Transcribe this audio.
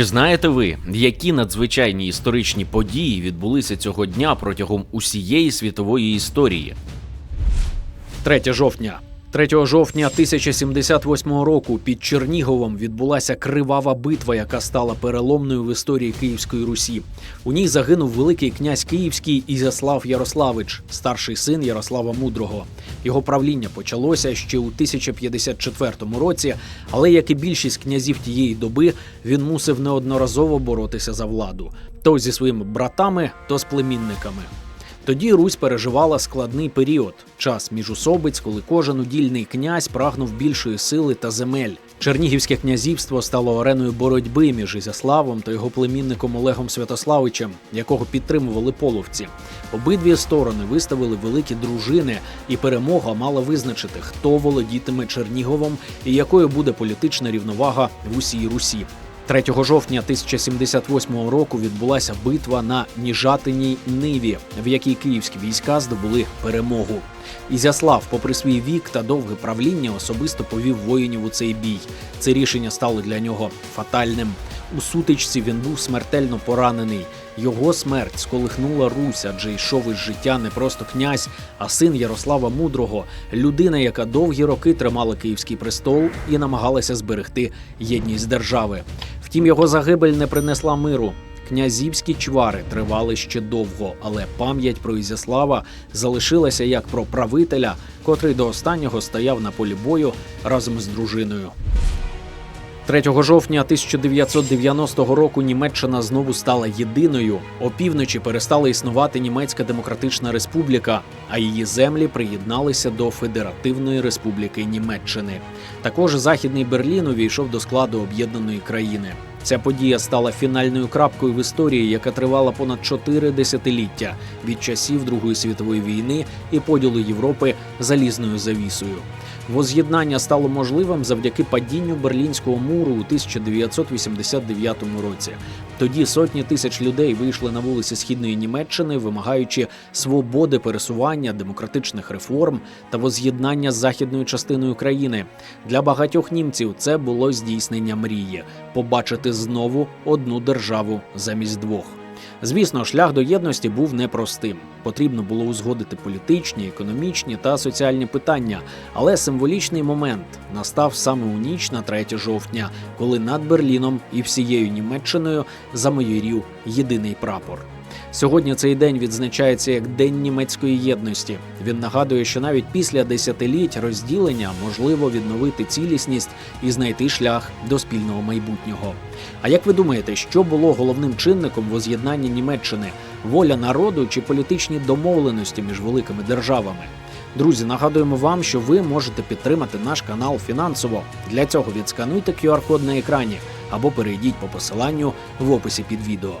Чи знаєте ви, які надзвичайні історичні події відбулися цього дня протягом усієї світової історії? 3 жовтня. 3 жовтня 1078 року під Черніговом відбулася кривава битва, яка стала переломною в історії Київської Русі. У ній загинув великий князь Київський Ізяслав Ярославич, старший син Ярослава Мудрого. Його правління почалося ще у 1054 році, але як і більшість князів тієї доби, він мусив неодноразово боротися за владу то зі своїми братами, то з племінниками. Тоді Русь переживала складний період час міжусобиць, коли кожен удільний князь прагнув більшої сили та земель. Чернігівське князівство стало ареною боротьби між Ізяславом та його племінником Олегом Святославичем, якого підтримували половці. Обидві сторони виставили великі дружини, і перемога мала визначити, хто володітиме Черніговом і якою буде політична рівновага в усій Русі. 3 жовтня 1078 року відбулася битва на Ніжатиній Ниві, в якій київські війська здобули перемогу. Ізяслав, попри свій вік та довге правління, особисто повів воїнів у цей бій. Це рішення стало для нього фатальним. У сутичці він був смертельно поранений. Його смерть сколихнула Русь, адже йшов із життя не просто князь, а син Ярослава Мудрого, людина, яка довгі роки тримала київський престол і намагалася зберегти єдність держави. Втім, його загибель не принесла миру. Князівські чвари тривали ще довго, але пам'ять про Ізяслава залишилася як про правителя, котрий до останнього стояв на полі бою разом з дружиною. 3 жовтня 1990 року Німеччина знову стала єдиною. Опівночі перестала існувати Німецька Демократична Республіка, а її землі приєдналися до Федеративної Республіки Німеччини. Також Західний Берлін увійшов до складу об'єднаної країни. Ця подія стала фінальною крапкою в історії, яка тривала понад чотири десятиліття від часів Другої світової війни і поділу Європи залізною завісою. Воз'єднання стало можливим завдяки падінню Берлінського муру у 1989 році. Тоді сотні тисяч людей вийшли на вулиці східної Німеччини, вимагаючи свободи пересування, демократичних реформ та воз'єднання з західною частиною країни. Для багатьох німців це було здійснення мрії побачити знову одну державу замість двох. Звісно, шлях до єдності був непростим. Потрібно було узгодити політичні, економічні та соціальні питання. Але символічний момент настав саме у ніч на 3 жовтня, коли над Берліном і всією Німеччиною замайорів єдиний прапор. Сьогодні цей день відзначається як День німецької єдності. Він нагадує, що навіть після десятиліть розділення можливо відновити цілісність і знайти шлях до спільного майбутнього. А як ви думаєте, що було головним чинником воз'єднання Німеччини воля народу чи політичні домовленості між великими державами? Друзі, нагадуємо вам, що ви можете підтримати наш канал фінансово. Для цього відскануйте QR-код на екрані або перейдіть по посиланню в описі під відео.